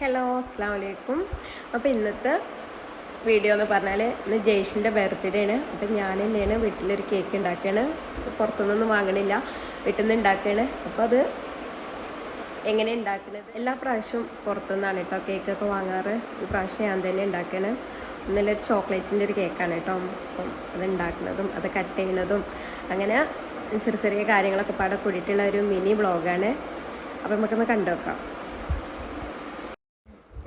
Hello അസ്സാം വലൈക്കും അപ്പോൾ ഇന്നത്തെ വീഡിയോ എന്ന് പറഞ്ഞാൽ ഇന്ന് ജയ്ഷിന്റെ ബർത്ത്ഡേ ആണ്. അപ്പം ഞാൻ തന്നെയാണ് വീട്ടിലൊരു കേക്ക് ഉണ്ടാക്കുകയാണ് പുറത്തുനിന്നൊന്നും വാങ്ങണില്ല. വീട്ടിൽ നിന്ന് ഉണ്ടാക്കുകയാണ് അപ്പോൾ അത് എങ്ങനെ ഉണ്ടാക്കുന്നത് എല്ലാ പ്രാവശ്യവും പുറത്തുനിന്നാണ് കേട്ടോ കേക്കൊക്കെ വാങ്ങാറ്. ഈ പ്രാവശ്യം ഞാൻ തന്നെ ഉണ്ടാക്കുകയാണ് ഇന്നലെ ഒരു ചോക്ലേറ്റിന്റെ ഒരു കേക്കാണ് കേട്ടോ. അപ്പം അത് ഉണ്ടാക്കുന്നതും അത് കട്ട് ചെയ്യുന്നതും അങ്ങനെ ചെറിയ ചെറിയ കാര്യങ്ങളൊക്കെ പാടെ കൂടിയിട്ടുള്ള ഒരു മിനി ബ്ലോഗാണ് അപ്പം നമുക്കൊന്ന് കണ്ടു നോക്കാം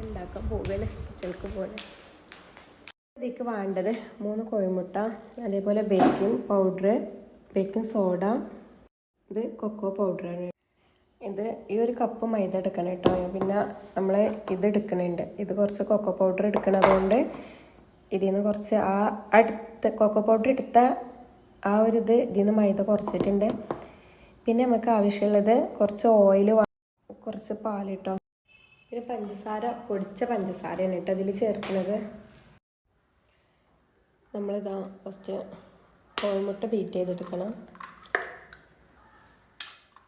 ഉണ്ടാക്കാൻ പോവുകയാണ് കിച്ചണിക്ക് പോലെ ഇതിലേക്ക് വേണ്ടത് മൂന്ന് കോഴിമുട്ട അതേപോലെ ബേക്കിംഗ് പൗഡർ ബേക്കിംഗ് സോഡ ഇത് കൊക്കോ പൗഡറാണ് ഇത് ഈ ഒരു കപ്പ് മൈദ എടുക്കണം കേട്ടോ. പിന്നെ നമ്മൾ ഇത് എടുക്കണുണ്ട്. ഇത് കുറച്ച് കൊക്കോ പൗഡർ എടുക്കണതുകൊണ്ട് ഇതിൽ നിന്ന് കുറച്ച് ആ അടുത്ത കൊക്കോ പൗഡർ എടുത്ത ആ ഒരു ഇത് ഇതിൽ നിന്ന് മൈദ കുറച്ചിട്ടുണ്ട്. പിന്നെ നമുക്ക് ആവശ്യമുള്ളത് കുറച്ച് ഓയിൽ കുറച്ച് പാൽ പിന്നെ പഞ്ചസാര പൊടിച്ച പഞ്ചസാരയാണ് കേട്ടോ അതിൽ ചേർക്കുന്നത്. നമ്മളിതാ ഫസ്റ്റ് കോഴിമുട്ട ബീറ്റ് ചെയ്തെടുക്കണം.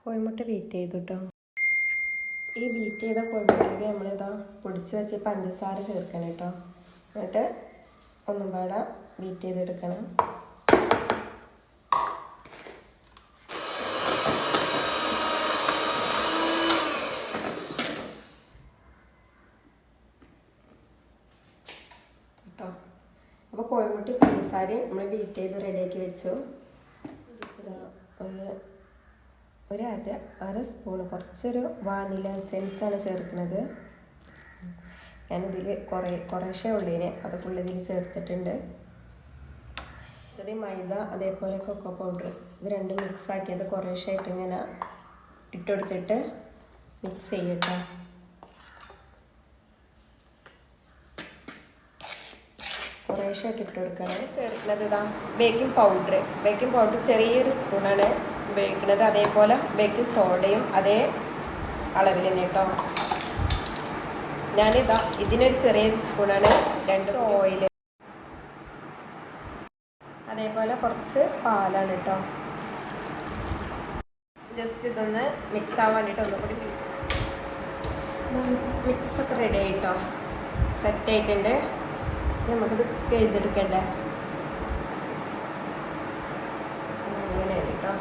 കോഴിമുട്ട ബീറ്റ് ചെയ്തു കേട്ടോ ഈ ബീറ്റ് ചെയ്ത കോഴിമുട്ടയിൽ നമ്മളിതാ പൊടിച്ച് വെച്ച് പഞ്ചസാര ചേർക്കണം കേട്ടോ. എന്നിട്ട് ഒന്നും പാടെ ബീറ്റ് ചെയ്തെടുക്കണം കേട്ടോ അപ്പോൾ കോഴിമുട്ടി പഞ്ചസാര നമ്മൾ ബീറ്റ് ചെയ്ത് റെഡിയാക്കി വെച്ചു. ഒന്ന് ഒരു അര അര സ്പൂണ് കുറച്ചൊരു വാനില സെൻസാണ് ചേർക്കുന്നത്. ഞാനിതിൽ കുറേ കുറേശ്ശേ ഉള്ളിനെ അത് ഉള്ളതിൽ ചേർത്തിട്ടുണ്ട്. ഇത് മൈദ അതേപോലെ കൊക്കോ പൗഡർ ഇത് രണ്ടും മിക്സ് ആക്കിയത് കുറേശ്ശായിട്ട് ഇങ്ങനെ ഇട്ടുകൊടുത്തിട്ട് മിക്സ് ചെയ്യട്ടോ. കുറേശ്ശായിട്ട് ഇട്ട് കൊടുക്കണേ. ചേർക്കുന്നത് ഇതാ ബേക്കിംഗ് പൗഡർ ബേക്കിംഗ് പൗഡർ ചെറിയൊരു സ്പൂണാണ് ഉപയോഗിക്കുന്നത്. അതേപോലെ ബേക്കിംഗ് സോഡയും അതേ അളവിൽ തന്നെ കേട്ടോ. ഞാനിതാ ഇതിനൊരു ചെറിയൊരു സ്പൂണാണ് രണ്ട് ഓയിൽ അതേപോലെ കുറച്ച് പാലാണ് കേട്ടോ. ജസ്റ്റ് ഇതൊന്ന് മിക്സ് ആവാൻ വേണ്ടിയിട്ട് ഒന്നുകൂടി മിക്സൊക്കെ റെഡി ആയിട്ടോ സെറ്റ് ആയിട്ടുണ്ട്. നമുക്കിത് ചെയ്തെടുക്കണ്ടേ അങ്ങനെയാണ് കേട്ടോ.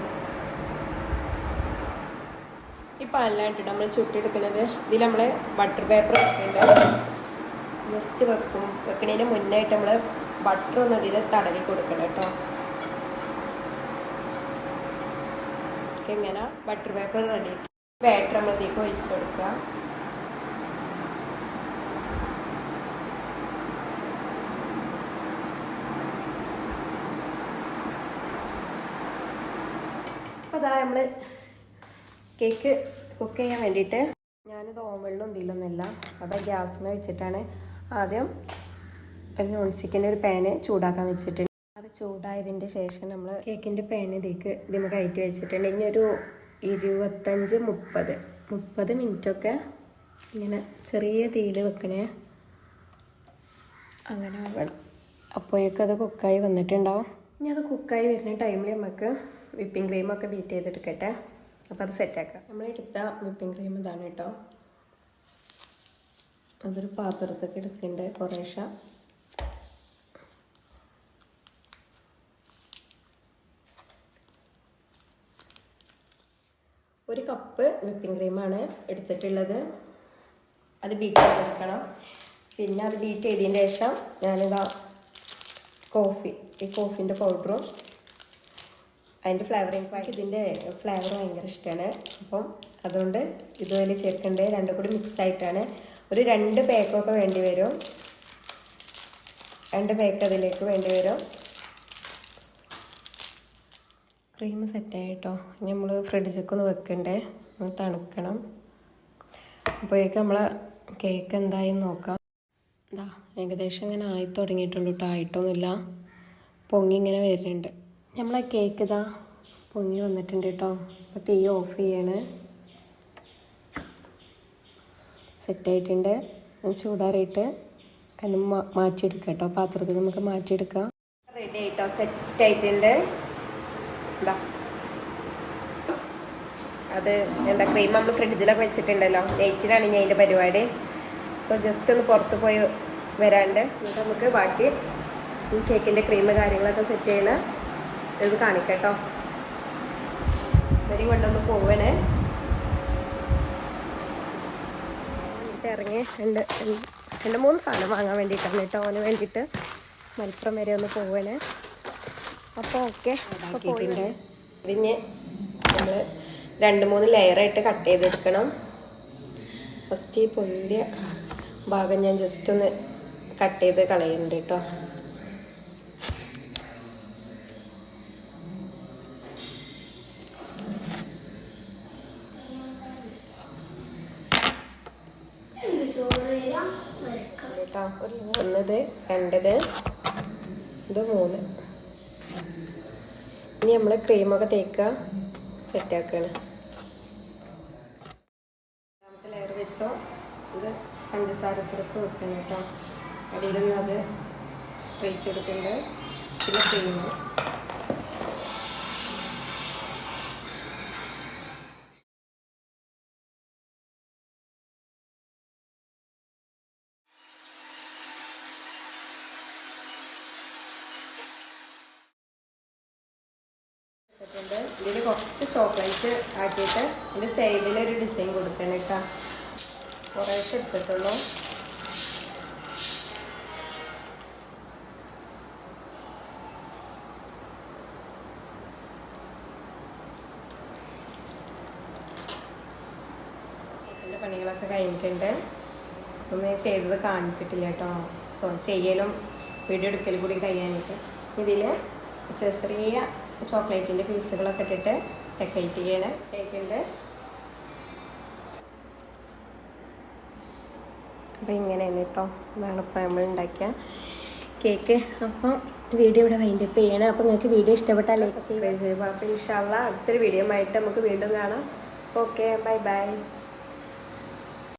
പാലിലായിട്ട് നമ്മൾ ചുട്ടെടുക്കുന്നത് ഇതിൽ നമ്മൾ ബട്ടർ പേപ്പർ വെക്കുന്നുണ്ട് ജസ്റ്റ് വെക്കും. വെക്കണതിന് മുന്നായിട്ട് നമ്മൾ ബട്ടർ ഒന്ന് ഇതിൽ തടവി കൊടുക്കണം കേട്ടോ. ഇങ്ങനെ ബട്ടർ പേപ്പർ റെഡി ബാറ്റർ നമ്മൾ ഇതിലേക്ക് ഒഴിച്ചു കൊടുക്കുക. അപ്പോൾ അതാ നമ്മൾ കേക്ക് കുക്ക് ചെയ്യാൻ വേണ്ടിയിട്ട് ഞാനിത് ഓവനിലും എന്തെങ്കിലുമൊന്നുമില്ല അതാ ഗ്യാസിന് വെച്ചിട്ടാണ്. ആദ്യം ഒരു നോൺ സ്റ്റിക്കിന്റെ ഒരു പാന് ചൂടാക്കാൻ വെച്ചിട്ടുണ്ട്. അത് ചൂടായതിന്റെ ശേഷം നമ്മൾ കേക്കിന്റെ പാന് ഇതിലേക്ക് ഇതിന് കയറ്റി വെച്ചിട്ടുണ്ട്. ഇനി ഒരു ഇരുപത്തഞ്ച് മുപ്പത്. മുപ്പത് മിനിറ്റൊക്കെ ഇങ്ങനെ ചെറിയ തീയിൽ വെക്കണേ. അങ്ങനെ വേണം അപ്പോഴേക്കത് കുക്കായി വന്നിട്ടുണ്ടാവും. ഇനി അത് കുക്കായി വരുന്ന ടൈമിൽ നമുക്ക് വിപ്പിംഗ് ക്രീമൊക്കെ ബീറ്റ് ചെയ്തെടുക്കട്ടെ? അപ്പോൾ അത് സെറ്റാക്കാം. നമ്മൾ എടുത്ത വിപ്പിംഗ് ക്രീം ഇതാണ് കേട്ടോ. അതൊരു പാത്രത്തൊക്കെ എടുക്കുന്നുണ്ട് കുറേശ്ശെ. ഒരു കപ്പ് വിപ്പിംഗ് ക്രീമാണ് എടുത്തിട്ടുള്ളത്. അത് ബീറ്റ് ചെയ്തെടുക്കണം. പിന്നെ അത് ബീറ്റ് ചെയ്തതിന് ശേഷം ഞാനിതാ കോഫി ഈ കോഫിന്റെ പൗഡറും അതിന്റെ ഫ്ലേവറിങ് പാക്ക് ഇതിന്റെ ഫ്ലേവർ ഭയങ്കര ഇഷ്ടമാണ് അപ്പം അതുകൊണ്ട് ഇതുപോലെ ചേർക്കേണ്ടത് രണ്ടും കൂടി മിക്സ് ആയിട്ടാണ്. ഒരു രണ്ട് പേക്കൊക്കെ വേണ്ടി വരും. രണ്ട് പേക്ക് അതിലേക്ക് വേണ്ടി വരും. ക്രീം സെറ്റായി കേട്ടോ ഇനി നമ്മൾ ഫ്രിഡ്ജിലേക്ക് ഒന്ന് വെക്കണ്ടേ? ഒന്ന് തണുക്കണം. അപ്പോഴേക്കും നമ്മളെ കേക്ക് എന്തായി നോക്കാം. ഇതാ ഏകദേശം ഇങ്ങനെ ആയി തുടങ്ങിയിട്ടുള്ളൂ കേട്ടോ ആയിട്ടൊന്നുമില്ല. പൊങ്ങി ഇങ്ങനെ വരുന്നുണ്ട്. നമ്മളെ കേക്ക് ഇതാ പൊങ്ങി വന്നിട്ടുണ്ട് കേട്ടോ അപ്പോൾ തീ ഓഫ് ചെയ്യാണ്. സെറ്റായിട്ടുണ്ട് ചൂടാറിയിട്ട് അതിന് മാറ്റിയെടുക്കാം കേട്ടോ പാത്രത്തിൽ നമുക്ക് മാറ്റിയെടുക്കാം. റെഡി ആയിട്ടോ സെറ്റായിട്ടുണ്ട് ഇതാ അത് എന്താ ക്രീം നമ്മൾ ഫ്രിഡ്ജിലൊക്കെ വെച്ചിട്ടുണ്ടല്ലോ. നൈറ്റിലാണ് ഇനി അതിന്റെ പരിപാടി. അപ്പോൾ ജസ്റ്റ് ഒന്ന് പുറത്ത് പോയി വരാണ്ട്. എന്നിട്ട് നമുക്ക് ബാക്കി കേക്കിന്റെ ക്രീം കാര്യങ്ങളൊക്കെ സെറ്റ് ചെയ്യണ. ഇത് കാണിക്കട്ടോ. ഇവരെയും കൊണ്ടൊന്ന് പോവണേ. എന്നിട്ട് ഇറങ്ങി രണ്ട് രണ്ട് മൂന്ന് സാധനം വാങ്ങാൻ വേണ്ടിയിട്ടാണ് കേട്ടോ. അവന് വേണ്ടിയിട്ട് മലപ്പുറം വരെ ഒന്ന് പോവണേ. അപ്പോൾ ഓക്കെ പോയിട്ടുണ്ട് നമ്മൾ രണ്ട് മൂന്ന് ലെയറായിട്ട് കട്ട് ചെയ്തെടുക്കണം. ഫസ്റ്റ് ഈ പൊന്തിയ ഭാഗം ഞാൻ ജസ്റ്റ് ഒന്ന് കട്ട് ചെയ്ത് കളയുന്നുണ്ട് കേട്ടോ. കേട്ടോ. ഒരു ഒന്നത് രണ്ടത് ഇത് മൂന്ന്. ഇനി നമ്മൾ ക്രീമൊക്കെ തേക്കുക സെറ്റാക്കുകയാണ് രണ്ടാമത്തെ ലെയർ വെച്ചോ. ഇത് പഞ്ചസാര സിറപ്പ് വെക്കണം കേട്ടോ. അടിയിലൊന്നും അത് കൊടുക്കുന്നുണ്ട് പിന്നെ ക്രീം ഇതിൽ കുറച്ച് ചോക്ലേറ്റ് ആക്കിയിട്ട് ഇതിന്റെ സൈഡിൽ ഒരു ഡിസൈൻ കൊടുക്കണം കേട്ടോ കുറേശ്ശെ എടുത്തിട്ടുള്ളൂ. എന്റെ പണികളൊക്കെ കഴിഞ്ഞിട്ടുണ്ട്. ഒന്നും ഞാൻ ചെയ്തത് കാണിച്ചിട്ടില്ല കേട്ടോ സോ ചെയ്യലും വീഡിയോ എടുക്കലും കൂടി കഴിയാനായിട്ട്. ഇതിൽ ചെറിയ ചോക്ലേറ്റിന്റെ പീസുകളൊക്കെ ഇട്ടിട്ട് ഡെക്കറേറ്റ് ചെയ്യണം. കേക്കുണ്ട് അപ്പോൾ ഇങ്ങനെയാണ് കേട്ടോ ഇതാണ് ഇപ്പോൾ നമ്മൾ ഉണ്ടാക്കിയ കേക്ക് അപ്പം വീഡിയോ ഇവിടെ വൈൻഡപ്പ് ചെയ്യണം. അപ്പോൾ നിങ്ങൾക്ക് വീഡിയോ ഇഷ്ടപ്പെട്ടാൽ ലൈക്ക് ചെയ്യുക. അപ്പോൾ ഇൻഷാല്ല അടുത്തൊരു വീഡിയോ ആയിട്ട് നമുക്ക് വീണ്ടും കാണാം. Okay bye bye